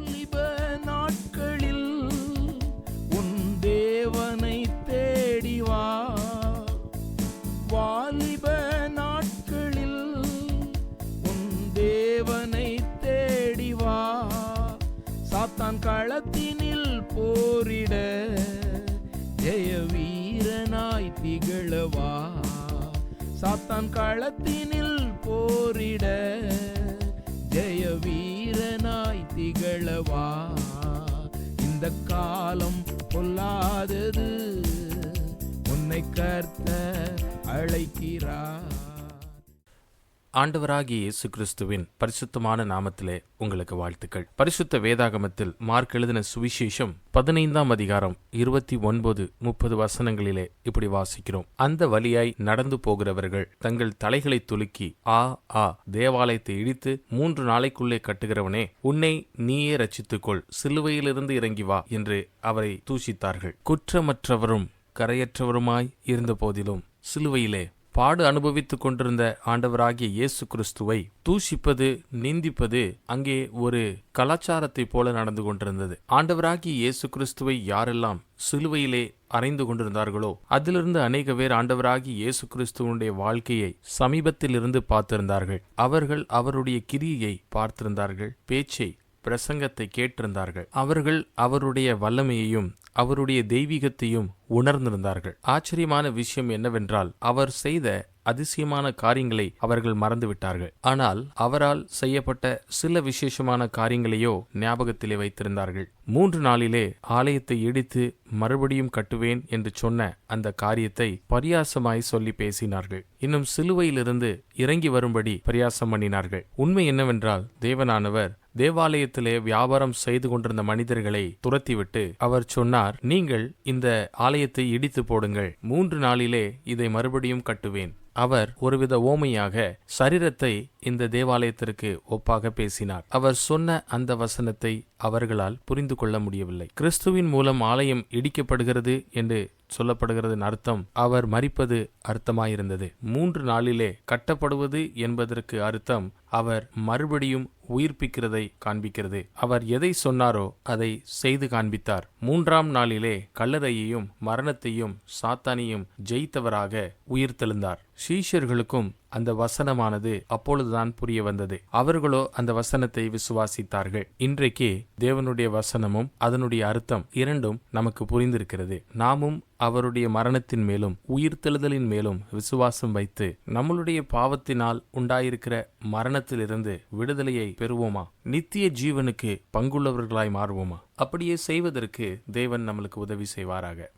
வாலிப நாட்களில் உன் தேவனை தேடி வா. வாலிப நாட்களில் உன் தேவனை தேடி வா. சாத்தான் களத்தினில் போரிட ஜெய வீரனாய் திகழவா. சாத்தான் களத்தினில் போரிட ஜெய வீர திகழவா இந்த காலம் பொல்லாதது. உன்னை கர்த்த அழைக்கிறார். ஆண்டவராகிய இயேசு கிறிஸ்துவின் பரிசுத்தமான நாமத்திலே உங்களுக்கு வாழ்த்துக்கள். பரிசுத்த வேதாகமத்தில் மார்க் எழுதின சுவிசேஷம் பதினைந்தாம் அதிகாரம் இருபத்தி ஒன்பது முப்பது வசனங்களிலே இப்படி வாசிக்கிறோம். அந்த வழியாய் நடந்து போகிறவர்கள் தங்கள் தலைகளை துலுக்கி ஆ ஆ தேவாலயத்தை இடித்து மூன்று நாளைக்குள்ளே கட்டுகிறவனே உன்னை நீயே ரச்சித்துக்கொள் சிலுவையிலிருந்து இறங்கி வா என்று அவரை தூஷித்தார்கள். குற்றமற்றவரும் கரையற்றவருமாய் இருந்த போதிலும் சிலுவையிலே பாடு அனுபவித்துக் கொண்டிருந்த ஆண்டவராகிய இயேசு கிறிஸ்துவை தூஷிப்பது நிந்திப்பது அங்கே ஒரு கலாச்சாரத்தைப் போல நடந்து கொண்டிருந்தது. ஆண்டவராகிய இயேசு கிறிஸ்துவை யாரெல்லாம் சிலுவையிலே அறைந்து கொண்டிருந்தார்களோ அதிலிருந்து அநேக பேர் ஆண்டவராகி இயேசு கிறிஸ்துவனுடைய வாழ்க்கையை சமீபத்தில் இருந்து பார்த்திருந்தார்கள். அவர்கள் அவருடைய கிரியையை பார்த்திருந்தார்கள் பேச்சை பிரசங்கத்தை கேட்டிருந்தார்கள். அவர்கள் அவருடைய வல்லமையையும் அவருடைய தெய்வீகத்தையும் உணர்ந்திருந்தார்கள். ஆச்சரியமான விஷயம் என்னவென்றால் அவர் செய்த அதிசயமான காரியங்களை அவர்கள் மறந்துவிட்டார்கள். ஆனால் அவரால் செய்யப்பட்ட சில விசேஷமான காரியங்களையோ ஞாபகத்திலே வைத்திருந்தார்கள். மூன்று நாளிலே ஆலயத்தை இடித்து மறுபடியும் கட்டுவேன் என்று சொன்ன அந்த காரியத்தை பரியாசமாய் சொல்லி பேசினார்கள். இன்னும் சிலுவையிலிருந்து இறங்கி வரும்படி பரியாசம் பண்ணினார்கள். உண்மை என்னவென்றால் தேவனானவர் தேவாலயத்திலே வியாபாரம் செய்து கொண்டிருந்த மனிதர்களை துரத்திவிட்டு அவர் சொன்னார் நீங்கள் இந்த ஆலயத்தை இடித்து போடுங்கள். மூன்று நாளிலே இதை மறுபடியும் கட்டுவேன். அவர் ஒருவித ஓமையாக சரீரத்தை இந்த தேவாலயத்திற்கு ஒப்பாக பேசினார். அவர் சொன்ன அந்த வசனத்தை அவர்களால் புரிந்து கொள்ள முடியவில்லை. கிறிஸ்துவின் மூலம் ஆலயம் இடிக்கப்படுகிறது என்று சொல்லப்படுகிறதன் அர்த்தம் அவர் மறிப்பது அர்த்தமாயிருந்தது. மூன்று நாளிலே கட்டப்படுவது என்பதற்கு அர்த்தம் அவர் மறுபடியும் உயிர்ப்பிக்கிறதை காண்பிக்கிறது. அவர் எதை சொன்னாரோ அதை செய்து காண்பித்தார். மூன்றாம் நாளிலே கல்லறையையும் மரணத்தையும் சாத்தானையும் ஜெயித்தவராக உயிர்த்தெழுந்தார். சீஷர்களுக்கும் அந்த வசனமானது அப்பொழுதுதான் புரிய வந்தது. அவர்களோ அந்த வசனத்தை விசுவாசித்தார்கள். இன்றைக்கு தேவனுடைய வசனமும் அதனுடைய அர்த்தம் இரண்டும் நமக்கு புரிந்திருக்கிறது. நாமும் அவருடைய மரணத்தின் மேலும் உயிர்த்தெழுதலின் மேலும் விசுவாசம் வைத்து நம்மளுடைய பாவத்தினால் உண்டாயிருக்கிற மரணத்திலிருந்து விடுதலையை பெறுவோமா? நித்திய ஜீவனுக்கு பங்குள்ளவர்களாய் மாறுவோமா? அப்படியே செய்வதற்கு தேவன் நம்மளுக்கு உதவி செய்வாராக.